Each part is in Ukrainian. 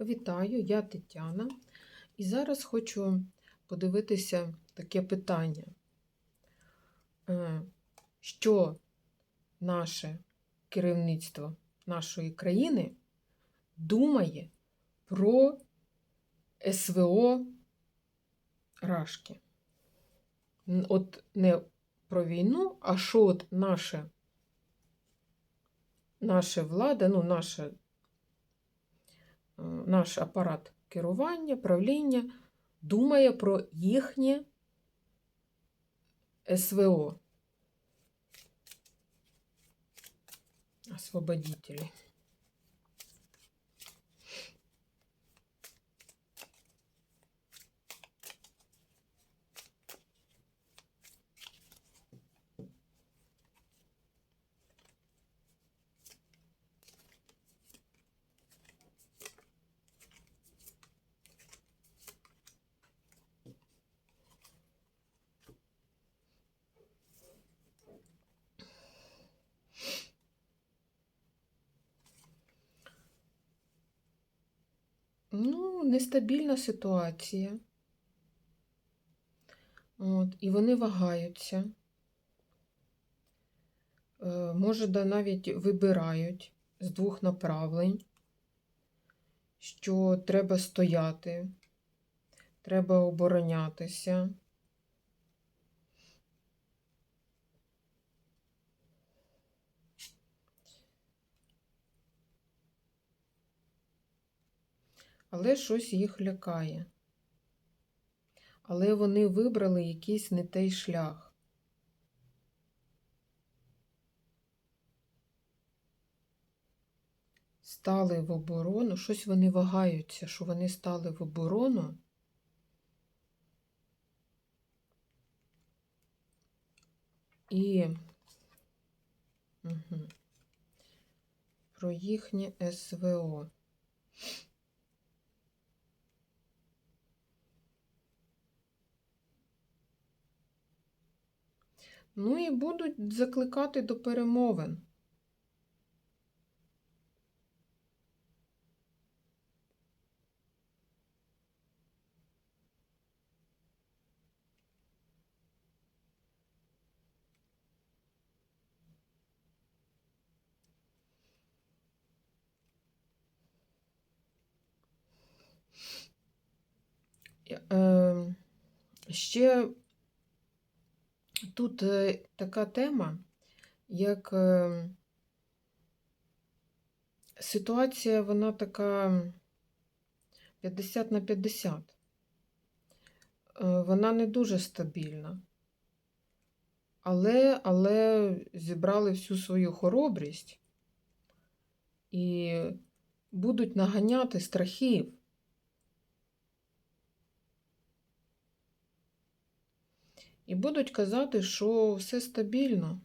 Вітаю, я Тетяна. І зараз хочу подивитися таке питання, Е, що наше керівництво нашої країни думає про СВО Рашки. От не про війну, а що от наше, наша влада, ну, наша е, наш апарат керування, правління думає про їхнє СВО. Освободителі. Ну, нестабільна ситуація. От, і вони вагаються. Е, може, навіть вибирають з двох направлень, що треба стояти, треба оборонятися. Але щось їх лякає. Але вони вибрали якийсь не той шлях. Стали в оборону, щось вони вагаються, що вони стали в оборону. І угу. про їхнє СВО. Ну і будуть закликати до перемовин. Е, ще Тут е, така тема, як е, ситуація, вона така 50 на 50. Е, Вона не дуже стабільна. Але, але зібрали всю свою хоробрість і будуть наганяти страхів. І будуть казати, що все стабільно.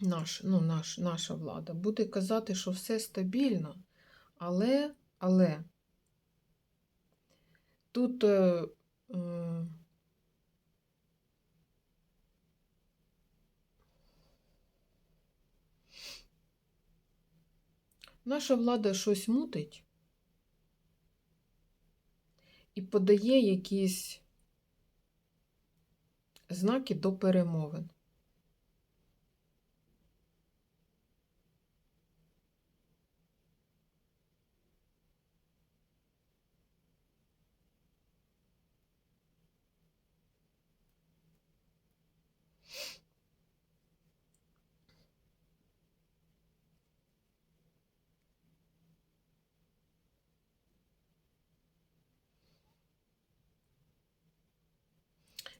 Наш, ну, наш, наша влада буде казати, що все стабільно, але, але тут е, Наша влада щось мутить і подає якісь знаки до перемовин.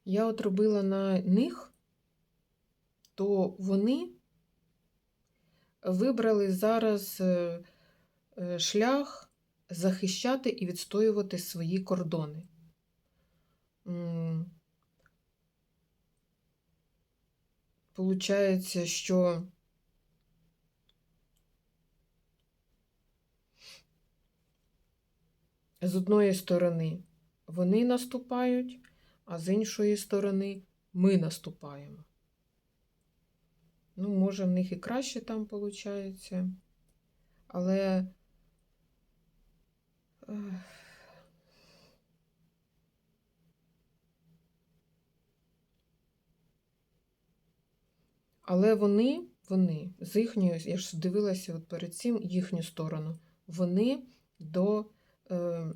Я от робила на них, то вони вибрали зараз е, е, шлях захищати і відстоювати свої кордони. Получається, що з одної сторони вони наступають, а з іншої сторони ми наступаємо. Ну, може, в них і краще там виходить. Але. Але вони, вони з їхньої, я ж дивилася от перед цим їхню сторону, вони до е,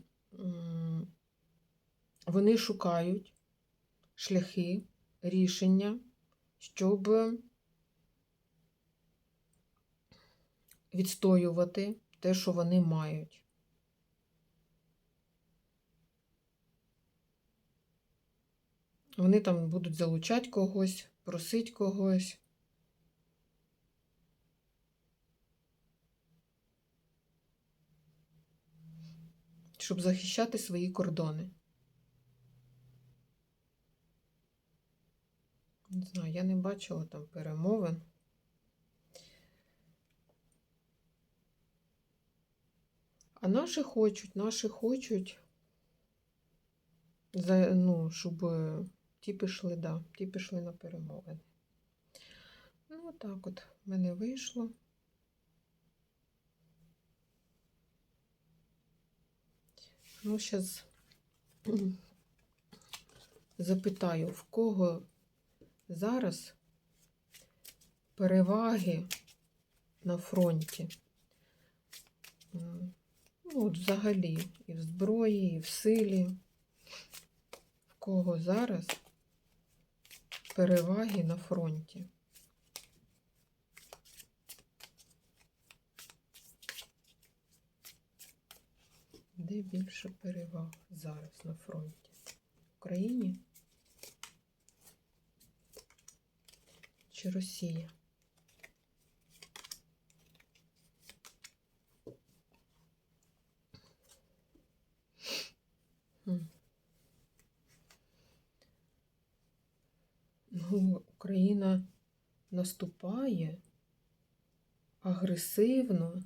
вони шукають шляхи, рішення, щоб відстоювати те, що вони мають. Вони там будуть залучати когось, просити когось. Щоб захищати свої кордони. Знаю, я не бачила там перемовин. А наші хочуть, наші хочуть, за, ну, щоб е, ті пішли, да, ті пішли на перемовини. Ну, так от в мене вийшло. Ну, зараз запитаю, в кого зараз переваги на фронті. Ну, от взагалі, і в зброї, і в силі. В кого зараз переваги на фронті? Де більше переваг зараз на фронті? В Україні чи Росія? Ну, Україна наступає агресивно.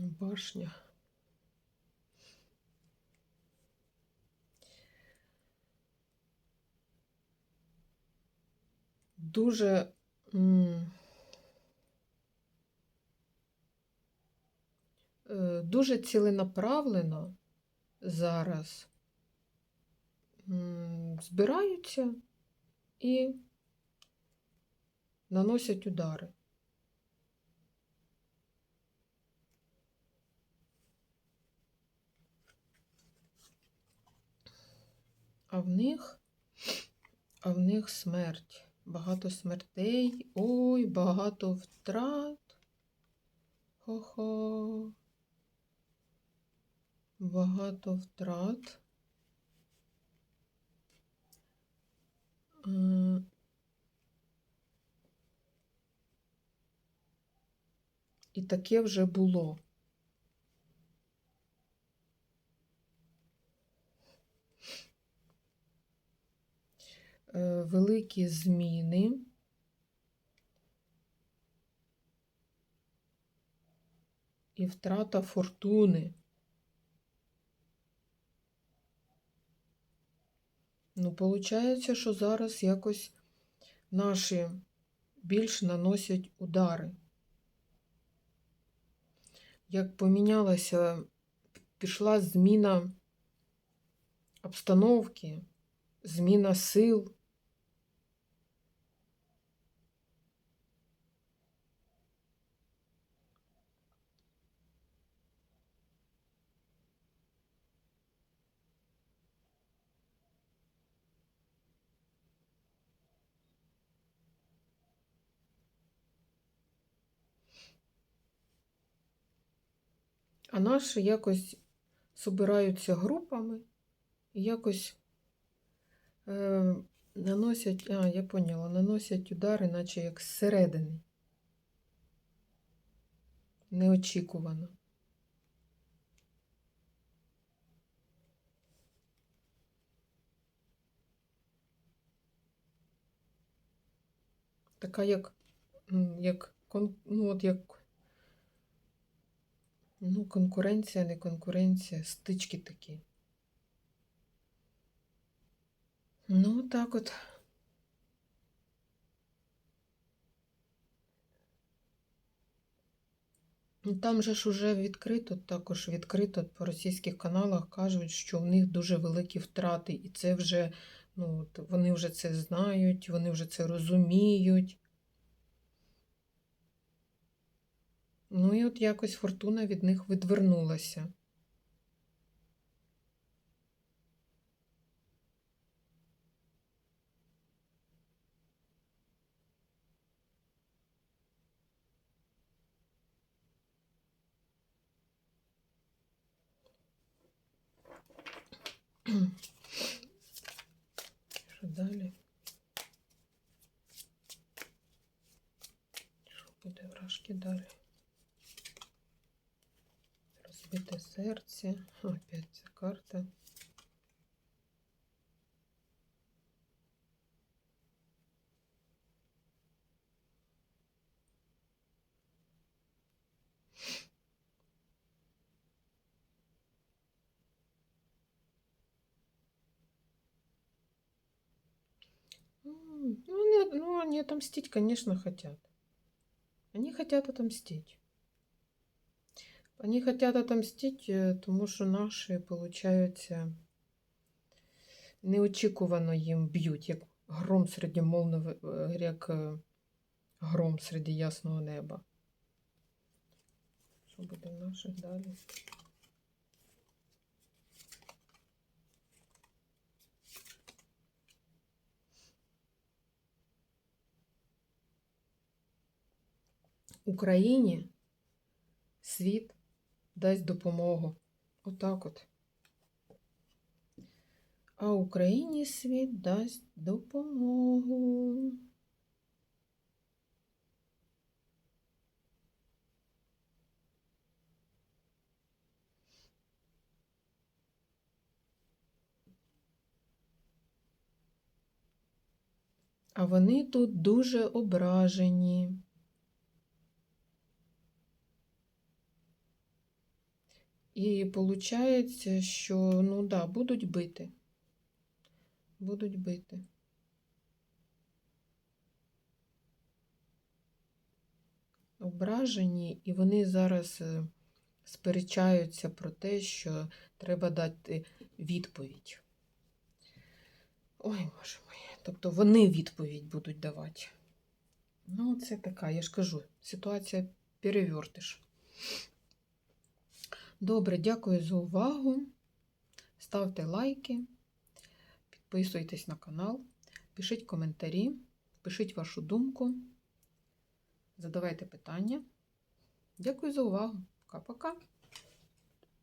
Башня. Дуже е, дуже ціленаправлено зараз збираються і наносять удари. А в них, а в них смерть. Багато смертей. Ой, багато втрат. Хо-хо. Багато втрат. Е, І таке вже було. Великі зміни. І втрата фортуни. Ну, виходить, що зараз якось наші більш наносять удари. Як помінялася, пішла зміна обстановки, зміна сил. А наші якось собираються групами і якось е, наносять, а, я поняла, наносять удари, наче як зсередини. Неочікувано. така як, як, ну, от як ну, конкуренція, не конкуренція, стички такі. Ну, так от. Ну, Там же ж уже відкрито, також відкрито по російських каналах кажуть, що в них дуже великі втрати, і це вже, ну, от вони вже це знають, вони вже це розуміють. Ну і от якось фортуна від них відвернулася. Серце. Опять карта. Ну, они, ну, они отомстить, конечно, хотят. Они хотят отомстить. Они хотят отомстить, е, тому що наші, получаються, неочікувано їм б'ють, як гром серед молного, як е, гром серед ясного неба. Що буде в наших далі? Україні світ дасть допомогу. Отак от. А Україні світ дасть допомогу. А вони тут дуже ображені. І виходить, що ну да, будуть бити. Будуть бити. Ображені, і вони зараз е, сперечаються про те, що треба дати відповідь. Ой, боже мій. Тобто вони відповідь будуть давати. Ну, це така, я ж кажу, ситуація перевертиш. Добре, дякую за увагу. Ставте лайки, підписуйтесь на канал, пишіть коментарі, пишіть вашу думку, задавайте питання. Дякую за увагу. Пока-пока.